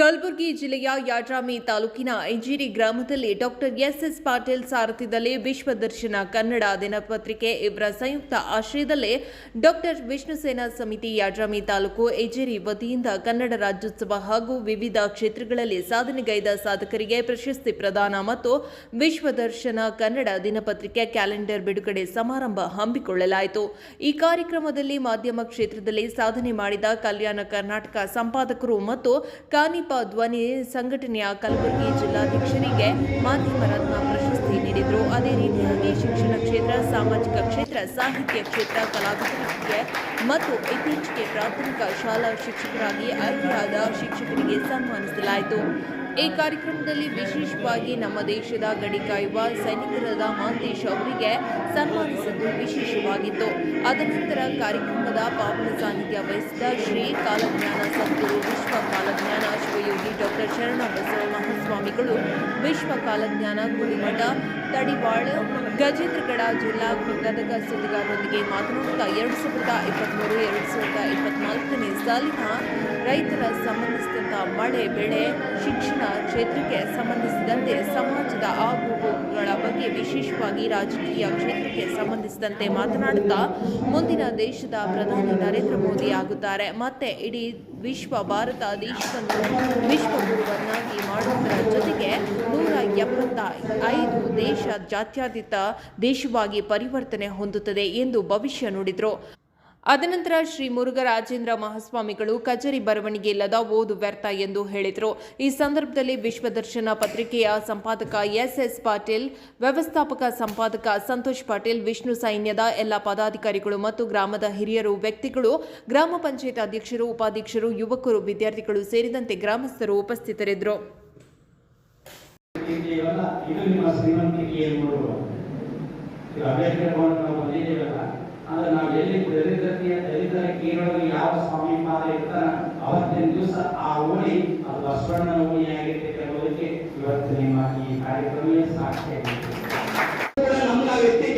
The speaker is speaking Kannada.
ಕಲಬುರಗಿ ಜಿಲ್ಲೆಯ ಯಾಡ್ರಾಮಿ ತಾಲೂಕಿನ ಇಂಜಿರಿ ಗ್ರಾಮದಲ್ಲಿ ಡಾಕ್ಟರ್ ಎಸ್ಎಸ್ ಪಾಟೀಲ್ ಸಾರಥ್ಯದಲ್ಲಿ ವಿಶ್ವ ದರ್ಶನ ಕನ್ನಡ ದಿನಪತ್ರಿಕೆ ಇವರ ಸಂಯುಕ್ತ ಆಶ್ರಯದಲ್ಲಿ ಡಾಕ್ಟರ್ ವಿಷ್ಣು ಸೇನಾ ಸಮಿತಿ ಯಾಡ್ರಾಮಿ ತಾಲೂಕು ಎಜಿರಿ ವತಿಯಿಂದ ಕನ್ನಡ ರಾಜ್ಯೋತ್ಸವ ಹಾಗೂ ವಿವಿಧ ಕ್ಷೇತ್ರಗಳಲ್ಲಿ ಸಾಧನೆಗೈದ ಸಾಧಕರಿಗೆ ಪ್ರಶಸ್ತಿ ಪ್ರದಾನ ಮತ್ತು ವಿಶ್ವ ದರ್ಶನ ಕನ್ನಡ ದಿನಪತ್ರಿಕೆ ಕ್ಯಾಲೆಂಡರ್ ಬಿಡುಗಡೆ ಸಮಾರಂಭ ಹಮ್ಮಿಕೊಳ್ಳಲಾಯಿತು. ಈ ಕಾರ್ಯಕ್ರಮದಲ್ಲಿ ಮಾಧ್ಯಮ ಕ್ಷೇತ್ರದಲ್ಲಿ ಸಾಧನೆ ಮಾಡಿದ ಕಲ್ಯಾಣ ಕರ್ನಾಟಕ ಸಂಪಾದಕರು ಮತ್ತು ಕಾನಿಪ ಧ್ವನಿ ಸಂಘಟನೆಯ ಕಲಬುರಗಿ ಜಿಲ್ಲಾಧ್ಯಕ್ಷರಿಗೆ ಮಾಧ್ಯಮ ರತ್ನ ಪ್ರಶಸ್ತಿ ನೀಡಿದರು. ಅದೇ ರೀತಿಯಾಗಿ ಶಿಕ್ಷಣ ಕ್ಷೇತ್ರ, ಸಾಮಾಜಿಕ ಕ್ಷೇತ್ರ, ಸಾಹಿತ್ಯ ಕ್ಷೇತ್ರ ಕಲಾವಿದರಿಗೆ ಮತ್ತು ಇತ್ತೀಚೆಗೆ ಪ್ರಾಥಮಿಕ ಶಾಲಾ ಶಿಕ್ಷಕರಾಗಿ ಆಯ್ಕೆಯಾದ ಶಿಕ್ಷಕರಿಗೆ ಸನ್ಮಾನಿಸಲಾಯಿತು. ಈ ಕಾರ್ಯಕ್ರಮದಲ್ಲಿ ವಿಶೇಷವಾಗಿ ನಮ್ಮ ದೇಶದ ಗಡಿ ಕಾಯುವ ಸೈನಿಕರಾದ ಮಹಂತೇಶ್ ಅವರಿಗೆ ಸನ್ಮಾನಿಸಿದ್ದು ವಿಶೇಷವಾಗಿತ್ತು. ಅದನಂತರ ಕಾರ್ಯಕ್ರಮದ ಪಾವನ ಸಾನ್ನಿಧ್ಯ ವಹಿಸಿದ ಶ್ರೀ ಕಾಲಜ್ಞಾನ ಸದ್ಗುರು ವಿಶ್ವ ಕಾಲಜ್ಞಾನ ಶಿವಯೋಗಿ ಡಾಕ್ಟರ್ ಶರಣ ಬಸವ ಮಹಾಸ್ವಾಮಿಗಳು ವಿಶ್ವ ಕಾಲಜ್ಞಾನ ತಡಿವಾಳ ಗಜೇಂದ್ರಗಡ ಜಿಲ್ಲಾ ಗದಗ ಸುದ್ದಿಗಾರರೊಂದಿಗೆ ಮಾತನಾಡುತ್ತಾ ಎರಡು ಸಾವಿರದ ಇಪ್ಪತ್ತ್ಮೂರು ಎರಡು ಸಾವಿರದ ಇಪ್ಪತ್ನಾಲ್ಕನೇ ಸಾಲಿನ ರೈತರ ಸಂಬಂಧಿಸಿದಂಥ ಮಳೆ, ಬೆಳೆ, ಶಿಕ್ಷಣ ಕ್ಷೇತ್ರಕ್ಕೆ ಸಂಬಂಧಿಸಿದಂತೆ ಸಮಾಜದ ಆಗುಹೋಗುಗಳ ಬಗ್ಗೆ ವಿಶೇಷವಾಗಿ ರಾಜಕೀಯ ಕ್ಷೇತ್ರಕ್ಕೆ ಸಂಬಂಧಿಸಿದಂತೆ ಮಾತನಾಡುತ್ತಾ ಮುಂದಿನ ದೇಶದ ಪ್ರಧಾನಿ ನರೇಂದ್ರ ಮೋದಿ ಆಗುತ್ತಾರೆ. ಮತ್ತೆ ಇಡೀ ವಿಶ್ವ ಭಾರತ ದೇಶವನ್ನು ವಿಶ್ವಗುರುವನ್ನಾಗಿ ಎಪ್ಪತ್ತ ಐದು ದೇಶ ಜಾತ್ಯಾತೀತ ದೇಶವಾಗಿ ಪರಿವರ್ತನೆ ಹೊಂದುತ್ತದೆ ಎಂದು ಭವಿಷ್ಯ ನುಡಿದರು. ಅದನಂತರ ಶ್ರೀ ಮುರುಘರಾಜೇಂದ್ರ ಮಹಾಸ್ವಾಮಿಗಳು ಕಚೇರಿ ಬರವಣಿಗೆ ಇಲ್ಲದ ಓದು ವ್ಯರ್ಥ ಎಂದು ಹೇಳಿದರು. ಈ ಸಂದರ್ಭದಲ್ಲಿ ವಿಶ್ವದರ್ಶನ ಪತ್ರಿಕೆಯ ಸಂಪಾದಕ ಎಸ್ ಎಸ್ ಪಾಟೀಲ್, ವ್ಯವಸ್ಥಾಪಕ ಸಂಪಾದಕ ಸಂತೋಷ್ ಪಾಟೀಲ್, ವಿಷ್ಣು ಸೈನ್ಯದ ಎಲ್ಲ ಪದಾಧಿಕಾರಿಗಳು ಮತ್ತು ಗ್ರಾಮದ ಹಿರಿಯರು, ವ್ಯಕ್ತಿಗಳು, ಗ್ರಾಮ ಪಂಚಾಯತ್ ಅಧ್ಯಕ್ಷರು, ಉಪಾಧ್ಯಕ್ಷರು, ಯುವಕರು, ವಿದ್ಯಾರ್ಥಿಗಳು ಸೇರಿದಂತೆ ಗ್ರಾಮಸ್ಥರು ಉಪಸ್ಥಿತರಿದ್ದರು. ಬಂದಿದ್ದೀವಲ್ಲ ಇದು ನಿಮ್ಮ ಶ್ರೀಮಂತಿಕೆ ಏನು ಅಭ್ಯರ್ಥಿಗಳನ್ನು ನಾವು ಬಂದಿದ್ದೀವಲ್ಲ ಅಂದ್ರೆ ನಾವು ಎಲ್ಲಿ ಯಾವ ಸ್ವಾಮಿ ಪಾದ ಇರ್ತಾನ ಅವತ್ತಿನ ದಿವಸ ಆ ಓಣಿ, ಅದು ಓಣಿ ಆಗಿರ್ತೈತೆ ಅನ್ನೋದಕ್ಕೆ ಇವತ್ತು ನಿಮ್ಮ ಈ ಕಾರ್ಯಕ್ರಮವೇ ಸಾಕ್ಷಿ ನಮ್ಮ ವ್ಯಕ್ತಿ